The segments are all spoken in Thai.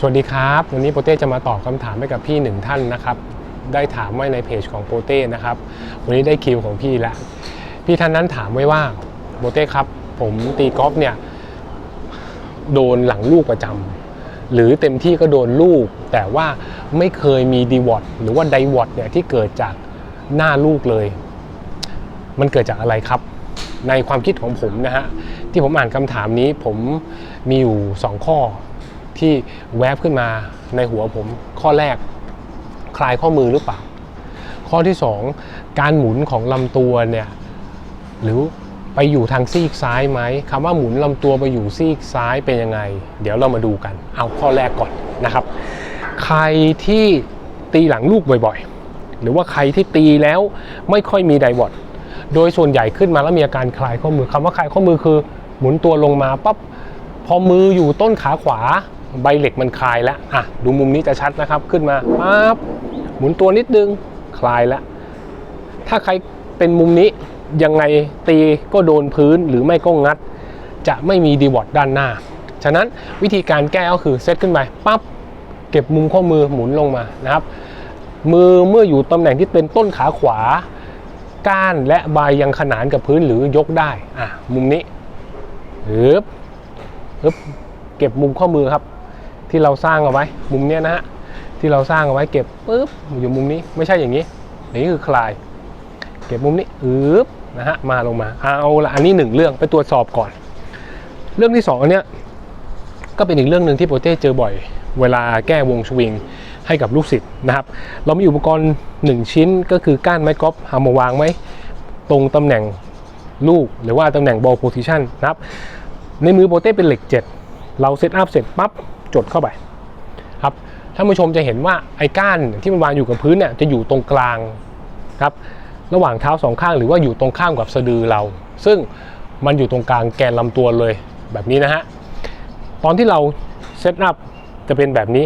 สวัสดีครับ วันนี้โปเต้จะมาตอบคำถามให้กับพี่หนึ่งท่านนะครับ ได้ถามไว้ในเพจของโปเต้นะครับ วันนี้ได้คิวของพี่แล้วพี่ท่านนั้นถามไว้ว่าโปเต้ครับ ผมตีกอล์ฟเนี่ยโดนหลังลูกประจำหรือเต็มที่ก็โดนลูก แต่ว่าไม่เคยมีดีวอตหรือว่าไดวอตเนี่ยที่เกิดจากหน้าลูกเลย มันเกิดจากอะไรครับ ในความคิดของผมนะฮะที่ผมอ่านคำถามนี้ผมมีอยู่ 2 ข้อ ที่แวบขึ้นมาในหัวผม ข้อแรกคลายข้อมือหรือเปล่า ข้อที่ 2 การหมุนของลำตัวเนี่ยหรือไปอยู่ทางซีกซ้ายไหมคำว่าหมุนลำตัวไปอยู่ซีกซ้ายเป็นยังไง เดี๋ยวเรามาดูกัน เอาข้อแรกก่อนนะครับ ใครที่ตีหลังลูกบ่อยๆ หรือว่าใครที่ตีแล้วไม่ค่อยมีไดวอตโดยส่วนใหญ่ขึ้นมาแล้วมีอาการคลายข้อมือคำว่าคลายข้อมือคือ หมุนตัวลงมาปั๊บพอมืออยู่ต้นขาขวา ใบเหล็กมันคลายแล้วอะดูมุมนี้จะชัดนะครับขึ้นมาปั๊บหมุนตัวนิดนึงคลายแล้วถ้าใครเป็นมุมนี้ยังไงตีก็โดนพื้นหรือไม่ก็งัด จะไม่มีดีวอตด้านหน้า ฉะนั้นวิธีการแก้ก็คือเซตขึ้นไปปั๊บเก็บมุมข้อมือหมุนลงมานะครับ มือเมื่ออยู่ตำแหน่งที่เป็นต้นขาขวา ก้านและใบยังขนานกับพื้นหรือยกได้อะมุมนี้ฮึบฮึบเก็บมุมข้อมือครับ ที่เราสร้างเอาไว้ มุมเนี้ยนะฮะที่เราสร้างเอาไว้เก็บปุ๊บอยู่มุมนี้ไม่ใช่อย่างนี้อย่างนี้คือคลาย เก็บมุมนี้อึบนะฮะมาลงมาเอาละอันนี้หนึ่งเรื่องไปตรวจสอบก่อน เรื่องที่สองอันเนี้ยก็เป็นอีกเรื่องหนึ่งที่โปรเต้เจอบ่อย เวลาแก้วงสวิงให้กับลูกศิษย์นะครับ เรามีอุปกรณ์ 1 ชิ้นก็คือก้านไม้กอล์ฟเอามาวางไว้ตรงตำแหน่งลูกหรือว่าตำแหน่งบอลโพซิชันนะครับ ในมือโปรเต้เป็นเหล็ก 7 เราเซตอัพเสร็จปั๊บ จดเข้าไปครับท่านผู้ชมจะเห็นว่าไอ้ก้านที่มันวางอยู่กับพื้นเนี่ยจะอยู่ตรงกลางครับระหว่างเท้าสองข้างหรือว่าอยู่ตรงข้ามกับสะดือเรา ซึ่งมันอยู่ตรงกลางแกนลำตัวเลยแบบนี้นะฮะตอนที่เราเซตอัพจะเป็นแบบนี้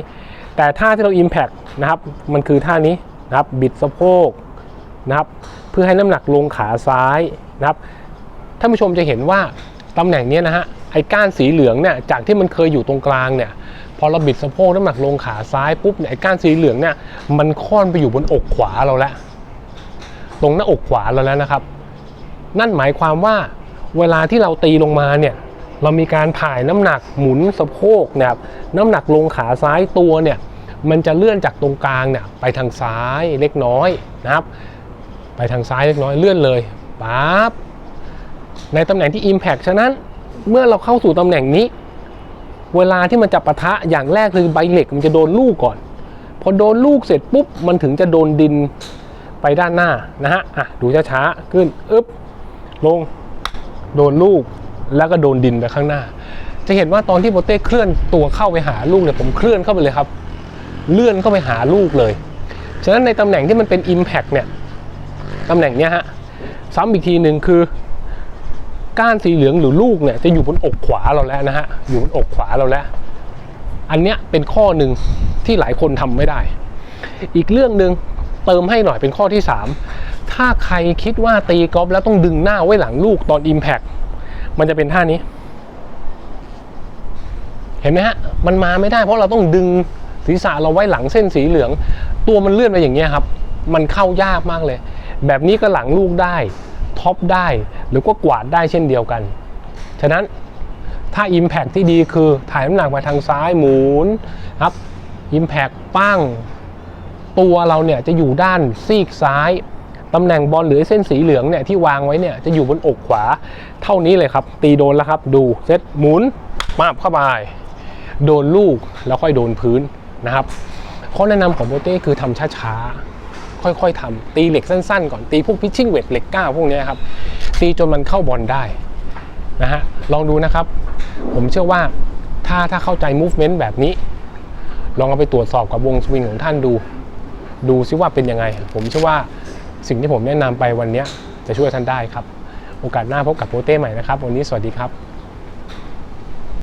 แต่ท่าที่เรา Impact นะครับมันคือท่านี้นะครับบิดสะโพกนะครับเพื่อให้น้ำหนักลงขาซ้ายนะครับท่านผู้ชมจะเห็นว่าตำแหน่งเนี้ยนะฮะ ไอ้ก้านสีเหลืองเนี่ยจากที่มันเคยอยู่ตรงกลางเนี่ยพอเราบิดสะโพกน้ำหนักลงขาซ้ายปุ๊บเนี่ยไอ้ก้านสีเหลืองเนี่ยมันค่อนไปอยู่บนอกขวาเราแล้วตรงหน้าอกขวาเราแล้วนะครับ นั่นหมายความว่าเวลาที่เราตีลงมาเนี่ยเรามีการถ่ายน้ำหนักหมุนสะโพกนะครับน้ำหนักลงขาซ้ายตัวเนี่ยมันจะเลื่อนจากตรงกลางเนี่ยไปทางซ้ายเล็กน้อยนะครับ ไปทางซ้ายเล็กน้อยเลื่อนเลยปั๊บในตำแหน่งที่ Impact ฉะนั้น เมื่อเราเข้าสู่ตำแหน่งนี้ เวลาที่มันจะปะทะอย่างแรกคือใบเหล็กมันจะโดนลูกก่อน พอโดนลูกเสร็จปุ๊บมันถึงจะโดนดินไปด้านหน้านะฮะอะดูช้าๆขึ้นอึ๊บลงโดนลูกแล้วก็โดนดินไปข้างหน้า จะเห็นว่าตอนที่โปเต้เคลื่อนตัวเข้าไปหาลูกเนี่ยผมเคลื่อนเข้าไปเลยครับ เลื่อนเข้าไปหาลูกเลย ฉะนั้นในตำแหน่งที่มันเป็น Impact เนี่ยตำแหน่งเนี้ยฮะซ้ำอีกทีหนึ่งคือ ก้านสีเหลืองหรือลูกเนี่ยจะอยู่บนอกขวาเราแล้วนะฮะอยู่บนอกขวาเราแล้ว อันเนี้ยเป็นข้อหนึ่งที่หลายคนทำไม่ได้ อีกเรื่องหนึ่งเติมให้หน่อยเป็นข้อที่ 3 ถ้าใครคิดว่าตีกอล์ฟแล้วต้องดึงหน้าไว้หลังลูกตอน Impact มันจะเป็นท่านี้ เห็นไหมฮะ มันมาไม่ได้เพราะเราต้องดึงศีรษะเราไว้หลังเส้นสีเหลือง ตัวมันเลื่อนไปอย่างเงี้ยครับ มันเข้ายากมากเลย แบบนี้ก็หลังลูกได้ ท็อปได้ หรือก็กวาดได้เช่นเดียวกัน ฉะนั้นถ้า Impact ที่ดีคือถ่ายน้ำหนักไปทางซ้ายหมุนครับ Impact ปั้ง ตัวเราเนี่ยจะอยู่ด้านซีกซ้ายตำแหน่งบอลหรือเส้นสีเหลืองเนี่ยที่วางไว้เนี่ยจะอยู่บนอกขวาเท่านี้เลยครับ ตีโดนแล้วครับดูเซตหมุนมาบเข้าไปโดนลูกแล้วค่อยโดนพื้นนะครับข้อแนะนำของโบเต้คือทำช้าๆ ค่อยๆทำตีเหล็กสั้นๆ ก่อนตีพวกพิชชิ่งเวทเหล็กก้าวพวกนี้ครับตีจนมันเข้าบอลได้นะฮะลองดูนะครับ ผมเชื่อว่าถ้าถ้าเข้าใจ movement แบบนี้ ลองเอาไปตรวจสอบกับวงสวิงของท่านดู ดูซิว่าเป็นยังไง ผมเชื่อว่าสิ่งที่ผมแนะนำไปวันนี้จะช่วยท่านได้ครับ โอกาสหน้าพบกับโปเต้ใหม่นะครับ วันนี้สวัสดีครับ